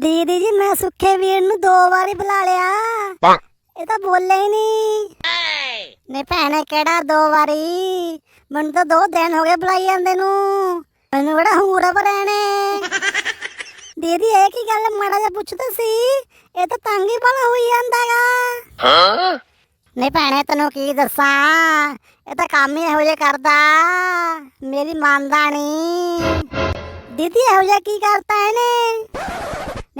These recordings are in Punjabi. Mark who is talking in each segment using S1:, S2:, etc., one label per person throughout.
S1: ਦੀਦੀ ਜੀ ਮੈਂ ਸੁੱਖੇ ਵੀਰ ਨੂੰ ਦੋ ਵਾਰੀ ਬੁਲਾ ਲਿਆ। ਇਹ ਤਾਂ ਬੋਲੇ ਹੀ ਨਹੀਂ। ਨੇ ਭੈਣੇ ਕਿਹੜਾ ਦੋ ਵਾਰੀ? ਮੈਨੂੰ ਤਾਂ ਦੋ ਦਿਨ ਹੋ ਗਏ ਬੁਲਾਈ ਜਾਂਦੇ ਨੂੰ। ਮੈਨੂੰ ਕਿਹੜਾ ਹੂਰਾ ਭਰੈਣੇ ਦੀਦੀ ਇਹ ਕੀ ਗੱਲ ਮਾੜਾ ਜਿਹਾ ਪੁੱਛਦਾ ਸੀ? ਇਹ ਤਾਂ ਤੰਗ ਹੀ ਬੜਾ ਹੋਈ ਜਾਂਦਾਗਾ ਨਹੀਂ ਭੈਣੇ ਤੈਨੂੰ ਕੀ ਦੱਸਾਂ? ਇਹ ਤਾਂ ਕੰਮ ਹੀ ਇਹੋ ਜਿਹਾ ਕਰਦਾ। ਮੇਰੀ ਮੰਨਦਾ ਨਹੀਂ। ਦੀਦੀ ਇਹੋ ਜਿਹਾ ਕੀ ਕਰਤਾ ਇਹਨੇ?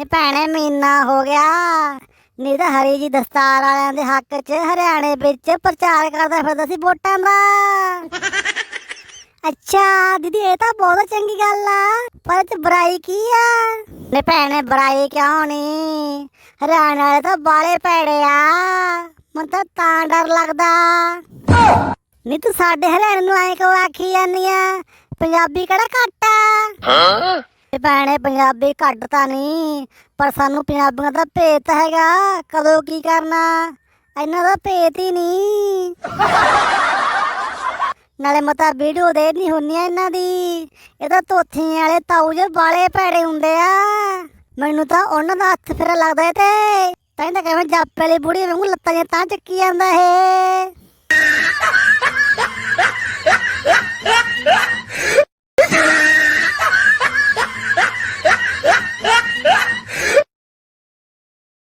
S1: ਭੈਣੇ, ਮਹੀਨਾ ਹੋ ਗਿਆ। ਨਹੀਂ ਤਾਂ ਹਰੀ ਜੀ ਦਸਤਾਰ ਵਾਲਿਆਂ ਦੇ ਹੱਕ 'ਚ, ਹਰਿਆਣੇ ਵਿੱਚ ਪ੍ਰਚਾਰ ਕਰਦਾ ਫਿਰਦਾ ਸੀ ਵੋਟਾਂ ਦਾ। ਅੱਛਾ, ਦੀਦੀ, ਇਹ ਤਾਂ ਬਹੁਤ ਚੰਗੀ ਗੱਲ ਆ। ਪਰ ਇਹ ਬੁਰਾਈ ਕੀ ਆ? ਨੇ ਭੈਣੇ, ਬੁਰਾਈ ਕਿਉਂ ਨਹੀਂ? ਹਰਿਆਣੇ ਵਾਲੇ ਤਾਂ ਬਾਲੇ ਭੈੜੇ ਆ। ਮੈਨੂੰ ਤਾਂ ਤਾਂ ਡਰ ਲੱਗਦਾ। ਨਹੀਂ ਤੂੰ ਸਾਡੇ ਹਰਿਆਣੇ ਨੂੰ ਐਂ ਕਿਉਂ ਆਖੀ ਜਾਂਦੀ ਆ? ਪੰਜਾਬੀ ਕਿਹੜਾ ਘੱਟ ਆ? ਇਹ ਭੈਣੇ ਪੰਜਾਬੀ ਘੱਟ ਤਾਂ ਨਹੀਂ, ਪਰ ਸਾਨੂੰ ਪੰਜਾਬੀਆਂ ਦਾ ਭੇਤ ਤਾਂ ਹੈਗਾ, ਕਦੋਂ ਕੀ ਕਰਨਾ? ਇਹਨਾਂ ਦਾ ਭੇਤ ਹੀ ਨਹੀਂ। ਨਾਲੇ ਮਤਾ ਵੀਡੀਓ ਦੇ ਨਹੀਂ ਹੁੰਦੀਆਂ ਇਹਨਾਂ ਦੀ। ਇਹ ਤਾਂ ਤੋਥੀਆਂ ਵਾਲੇ ਤਾਊ ਜੇ ਬਾਲੇ ਭੈੜੇ ਹੁੰਦੇ ਆ। ਮੈਨੂੰ ਤਾਂ ਉਹਨਾਂ ਦਾ ਹੱਥ ਫੇਰਾ ਲੱਗਦਾ ਏ ਤੇ। ਤਾਂ ਤਾਂ ਕਿਵੇਂ ਜਾਪੇ ਵਾਲੀ ਬੁੜੀ ਵਾਂਗੂ ਲੱਤਾਂ ਜਿਹੀਆਂ ਤਾਂ ਚੱਕੀ ਜਾਂਦਾ ਇਹ।